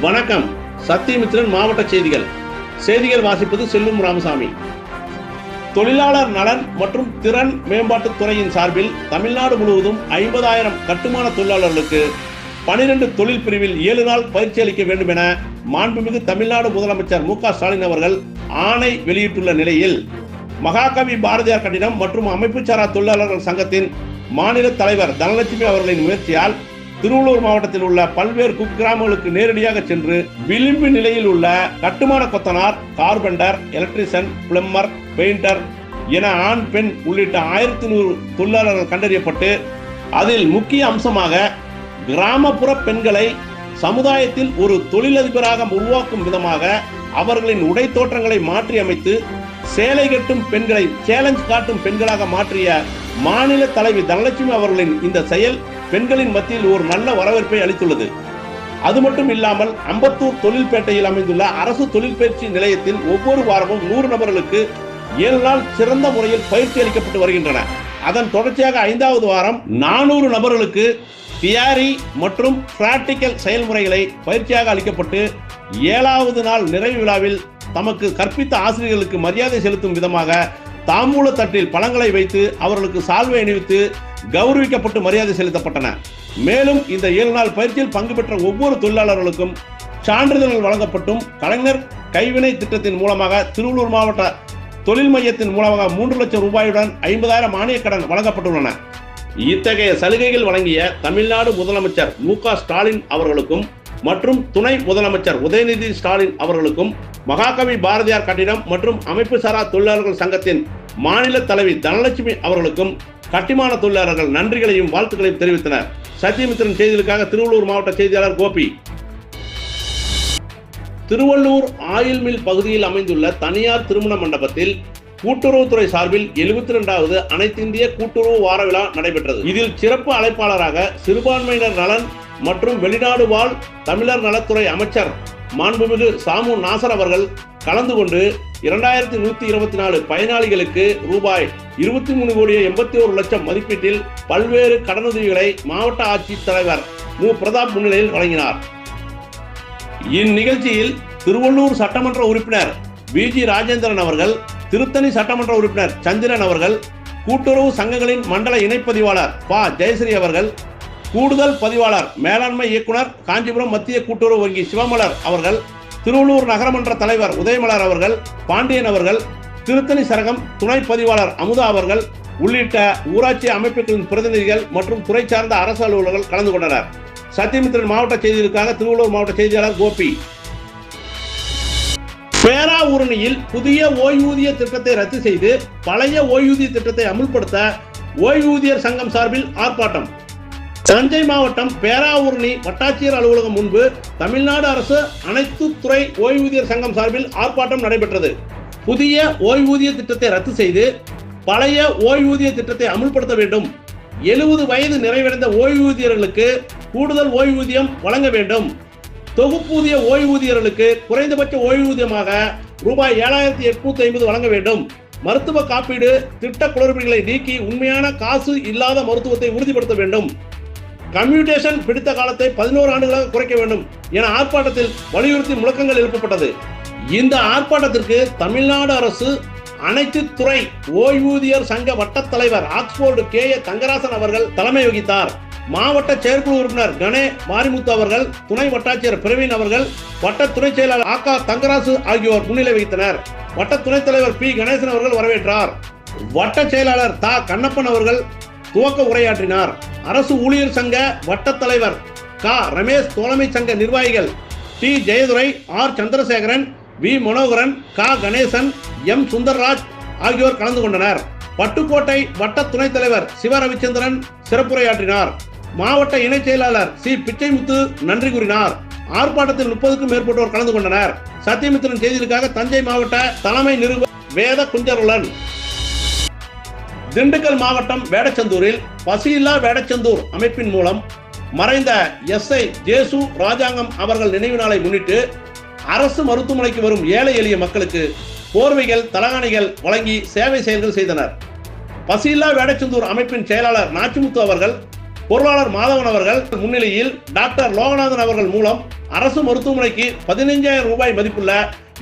வணக்கம். சத்தியமித்திரன் மாவட்ட செய்திகள். செய்திகள் வாசிப்பது செல்லும் ராமசாமி. தொழிலாளர் நலன் மற்றும் திறன் மேம்பாட்டுத் துறையின் சார்பில் தமிழ்நாடு முழுவதும் ஐம்பதாயிரம் கட்டுமான தொழிலாளர்களுக்கு பனிரெண்டு தொழில் பிரிவில் ஏழு நாள் பயிற்சி அளிக்க வேண்டும் என மாண்புமிகு தமிழ்நாடு முதலமைச்சர் மு ஸ்டாலின் அவர்கள் ஆணை வெளியிட்டுள்ள நிலையில் மகாகவி பாரதியார் கட்டிடம் மற்றும் அமைப்புச்சாரா தொழிலாளர்கள் சங்கத்தின் மாநில தலைவர் தனலட்சுமி அவர்களின் முயற்சியால் திருவள்ளூர் மாவட்டத்தில் உள்ள பல்வேறு குக்கிராமங்களுக்கு நேரடியாக சென்று விளிம்பு நிலையில் உள்ள கட்டுமான கொத்தனார் கார்பெண்டர் எலக்ட்ரிஷியன் பிளம்பர் பெயிண்டர் என ஆண் பெண் உள்ளிட்ட ஆயிரத்தி நூறு தொழிலாளர்கள் கண்டறியப்பட்டு அதில் முக்கிய அம்சமாக கிராமப்புற பெண்களை சமுதாயத்தில் ஒரு தொழிலதிபராக உருவாக்கும் விதமாக அவர்களின் உடை தோற்றங்களை மாற்றி அமைத்து சேலை கட்டும் பெண்களை சேலஞ்ச் காட்டும் பெண்களாக மாற்றிய மாநில தலைவி தனலட்சுமி அவர்களின் இந்த செயல் பெண்களின் மத்தியில் ஒரு நல்ல வரவேற்பை அளித்துள்ளது. அது மட்டும் இல்லாமல் அம்பத்தூர் தொழில்பேட்டையில் அமைந்துள்ள அரசு தொழிற்பயிற்சி நிலையத்தில் ஒவ்வொரு வாரமும் நூறு நபர்களுக்கு ஏழு நாள் சிறந்த முறையில் பயிற்சி அளிக்கப்பட்டு வருகின்றன. அதன் தொடர்ச்சியாக ஐந்தாவது வாரம் நானூறு நபர்களுக்கு தியாரி மற்றும் பிராக்டிக்கல் செயல்முறைகளை பயிற்சியாக அளிக்கப்பட்டு ஏழாவது நாள் நிறைவு விழாவில் தமக்கு கற்பித்த ஆசிரியர்களுக்கு மரியாதை செலுத்தும் விதமாக தாம்பூல தட்டில் பழங்களை வைத்து அவர்களுக்கு சால்வை அணிவித்து கௌரவிக்கப்பட்டு மரியாதை செலுத்தப்பட்டன. மேலும் இந்த ஏழு நாள் பயிற்சியில் பங்கு பெற்ற ஒவ்வொரு தொழிலாளர்களுக்கும் சான்றிதழ்கள் வழங்கப்பட்டும். கலைஞர் கைவினை திட்டத்தின் மூலமாக திருவள்ளூர் மாவட்ட தொழில் மையத்தின் மூலமாக மூன்று லட்சம் ரூபாயுடன் ஐம்பதாயிரம் மானியக் கடன் வழங்கப்பட்டுள்ளன. இத்தகைய சலுகைகள் வழங்கிய தமிழ்நாடு முதலமைச்சர் மு ஸ்டாலின் அவர்களுக்கும் மற்றும் துணை முதலமைச்சர் உதயநிதி ஸ்டாலின் அவர்களுக்கும் மகாகவி பாரதியார் கட்டிடம் மற்றும் அமைப்பு சாரா தொழிலாளர்கள் சங்கத்தின் மாநில தலைவி தனலட்சுமி அவர்களுக்கும் கட்டுமான தொழிலாளர்கள் நன்றிகளையும் வாழ்த்துக்களையும் தெரிவித்தனர். சத்தியமித்திரன் செய்திகளுக்காக திருவள்ளூர் மாவட்ட செய்தியாளர் கோபி. திருவள்ளூர் ஆயில் மில் பகுதியில் அமைந்துள்ள தனியார் திருமண மண்டபத்தில் கூட்டுறவுத்துறை சார்பில் எழுபத்தி இரண்டாவது அனைத்திந்திய கூட்டுறவு வார விழா நடைபெற்றது. இதில் சிறப்பு அழைப்பாளராக சிறுபான்மையினர் நலன் மற்றும் வெளிநாடு வாழ் தமிழர் நலத்துறை அமைச்சர் மாண்புமிகு சாமு நாசர் அவர்கள் கலந்து கொண்டு இரண்டாயிரத்தி நூத்தி இருபத்தி நாலு பயனாளிகளுக்கு ரூபாய் இருபத்தி மூணு கோடியே எண்பத்தி ஒரு லட்சம் மதிப்பீட்டில் பல்வேறு கடனுதவிகளை மாவட்ட ஆட்சித் தலைவர் மு. பிரதாப் முன்னிலையில் வழங்கினார். இந்நிகழ்ச்சியில் திருவள்ளூர் சட்டமன்ற உறுப்பினர் விஜி ராஜேந்திரன் அவர்கள் திருத்தணி சட்டமன்ற உறுப்பினர் சந்திரன் அவர்கள் கூட்டுறவு சங்கங்களின் மண்டல இணைப்பதிவாளர் ப. ஜெயஸ்ரீ அவர்கள் கூடுதல் பதிவாளர் மேலாண்மை இயக்குனர் காஞ்சிபுரம் மத்திய கூட்டுறவு வங்கி சிவமலர் அவர்கள் திருவள்ளூர் நகரமன்ற தலைவர் உதயமலர் அவர்கள் பாண்டியன் அவர்கள் திருத்தணி சரகம் துணை பதிவாளர் அமுதா அவர்கள் உள்ளிட்ட ஊராட்சி அமைப்புகளின் பிரதிநிதிகள் மற்றும் துறை சார்ந்த அரசு அலுவலர்கள் கலந்து கொண்டனர். சத்தியமித்திரன் மாவட்ட செய்திகளுக்காக திருவள்ளூர் மாவட்ட செய்தியாளர் கோபி. பேராவூரணியில் புதிய ஓய்வூதிய திட்டத்தை ரத்து செய்து பழைய ஓய்வூதிய திட்டத்தை அமுல்படுத்த ஓய்வூதியர் சங்கம் சார்பில் ஆர்ப்பாட்டம். தஞ்சை மாவட்டம் பேராவூரணி வட்டாட்சியர் அலுவலகம் முன்பு தமிழ்நாடு அரசு அனைத்து துறை ஓய்வூதியர் சங்கம் சார்பில் ஆர்ப்பாட்டம் நடைபெற்றது. புதிய ஓய்வூதிய திட்டத்தை ரத்து செய்து பழைய ஓய்வூதிய திட்டத்தை அமுல்படுத்த வேண்டும். எழுபது வயது நிறைவடைந்த ஓய்வூதியர்களுக்கு கூடுதல் ஓய்வூதியம் வழங்க வேண்டும். தொகுப்பூதிய ஓய்வூதியர்களுக்கு குறைந்தபட்ச ஓய்வூதியமாக ரூபாய் ஏழாயிரத்தி எட்நூத்தி ஐம்பது வழங்க வேண்டும். மருத்துவ காப்பீடு திட்ட குளறுபடிகளை நீக்கி உண்மையான காசு இல்லாத மருத்துவத்தை உறுதிப்படுத்த வேண்டும். கம்யூட்டேஷன் பிடித்த காலத்தை பதினோரு ஆண்டுகளாக குறைக்க வேண்டும் என ஆர்ப்பாட்டத்தில் வலியுறுத்தி முழக்கங்கள் எழுப்பப்பட்டது. இந்த ஆர்ப்பாட்டத்திற்கு தமிழ்நாடு அரசு அனைத்து துறை ஓய்வூதியர் சங்க வட்ட தலைவர் ஆக்ஸ்போர்டு கே. ஏ. தங்கராசன் அவர்கள் தலைமை வகித்தார். மாவட்ட செயற்குழு உறுப்பினர் கணே மாரிமுத்து அவர்கள் துணை வட்டாட்சியர் பிரவீன் அவர்கள் வட்ட துணைச் செயலாளர் ஆகா தங்கராசு ஆகியோர் முன்னிலை வகித்தனர். வட்ட துணைத் தலைவர் பி. கணேசன் அவர்கள் வரவேற்றார். வட்ட செயலாளர் தா. கண்ணப்பன் அவர்கள் துவக்க உரையாற்றினார். அரசு ஊழியர் சங்க வட்ட தலைவர் கா. ரமேஷ் தோழமை சங்க நிர்வாகிகள் T. Jayadurai R. Chandrasekaran V. Manoharan க. கணேசன் எம். சுந்தர்ராஜ் ஆகியோர் கலந்து கொண்டனர். பட்டுக்கோட்டை வட்ட துணைத் தலைவர் சிவ ரவிச்சந்திரன் சிறப்புரையாற்றினார். மாவட்ட இணைச் செயலாளர் சி. பிச்சைமுத்து நன்றி கூறினார். ஆர்ப்பாட்டத்தில் முப்பதுக்கும் மேற்பட்டோர் கலந்து கொண்டனர். சத்தியமித்திரன் செய்திகளுக்காக தஞ்சை மாவட்ட தலைமை நிருபர் வேத குஞ்சருளன் திண்டுக்கல் மாவட்டம் வேடச்சந்தூரில் பசியில்லா வேடச்சந்தூர் அமைப்பின் மூலம் மறைந்த எஸ்ஐ ஜேசு ராஜாங்கம் அவர்கள் நினைவு நாளை முன்னிட்டு அரசு மருத்துவமனைக்கு வரும் ஏழை எளிய மக்களுக்கு போர்வைகள் தலகாணிகள் வழங்கி சேவை செயல்கள் செய்தனர். பசியில்லா வேடச்சந்தூர் அமைப்பின் செயலாளர் நாச்சிமுத்து அவர்கள் பொருளாளர் மாதவன் அவர்கள் முன்னிலையில் டாக்டர் லோகநாதன் அவர்கள் மூலம் அரசு மருத்துவமனைக்கு பதினைஞ்சாயிரம் ரூபாய் மதிப்புள்ள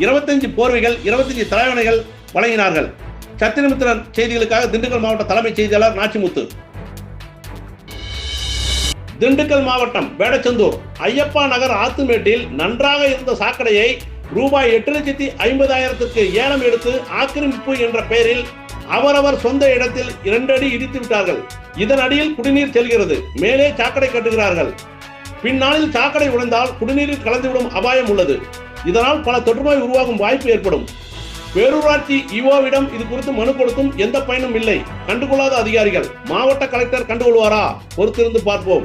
இருபத்தஞ்சு போர்வைகள் இருபத்தஞ்சு தலைவணைகள் வழங்கினார்கள். சத்திரமித்திரன் செய்திகளுக்காக திண்டுக்கல் மாவட்ட தலைமைச் செய்தியாளர் நாச்சிமுத்து. திண்டுக்கல் மாவட்டம் வேடச்செந்தூர் ஐயப்பா நகர் ஆத்துமேட்டில் நன்றாக இருந்த சாக்கடையை ரூபாய் எட்டு லட்சத்தி ஐம்பதாயிரத்துக்கு ஏலம் எடுத்து ஆக்கிரமிப்பு என்ற பெயரில் அவரவர் சொந்த இடத்தில் இரண்டடி இடித்து விட்டார்கள். இதன் அடியில் குடிநீர் செல்கிறது. மேலே சாக்கடை கட்டுகிறார்கள். பின்னாளில் சாக்கடை உடைந்தால் குடிநீரில் கலந்துவிடும் அபாயம் உள்ளது. இதனால் பல தொற்றுநோய் உருவாகும் வாய்ப்பு ஏற்படும். பேரூராட்சி இஓவிடம் இது குறித்து மனு கொடுத்தும் எந்த பயனும் இல்லை. கண்டுகொள்ளாத அதிகாரிகள். மாவட்ட கலெக்டர் கண்டுகொள்வாரா? பொறுத்திருந்து பார்ப்போம்.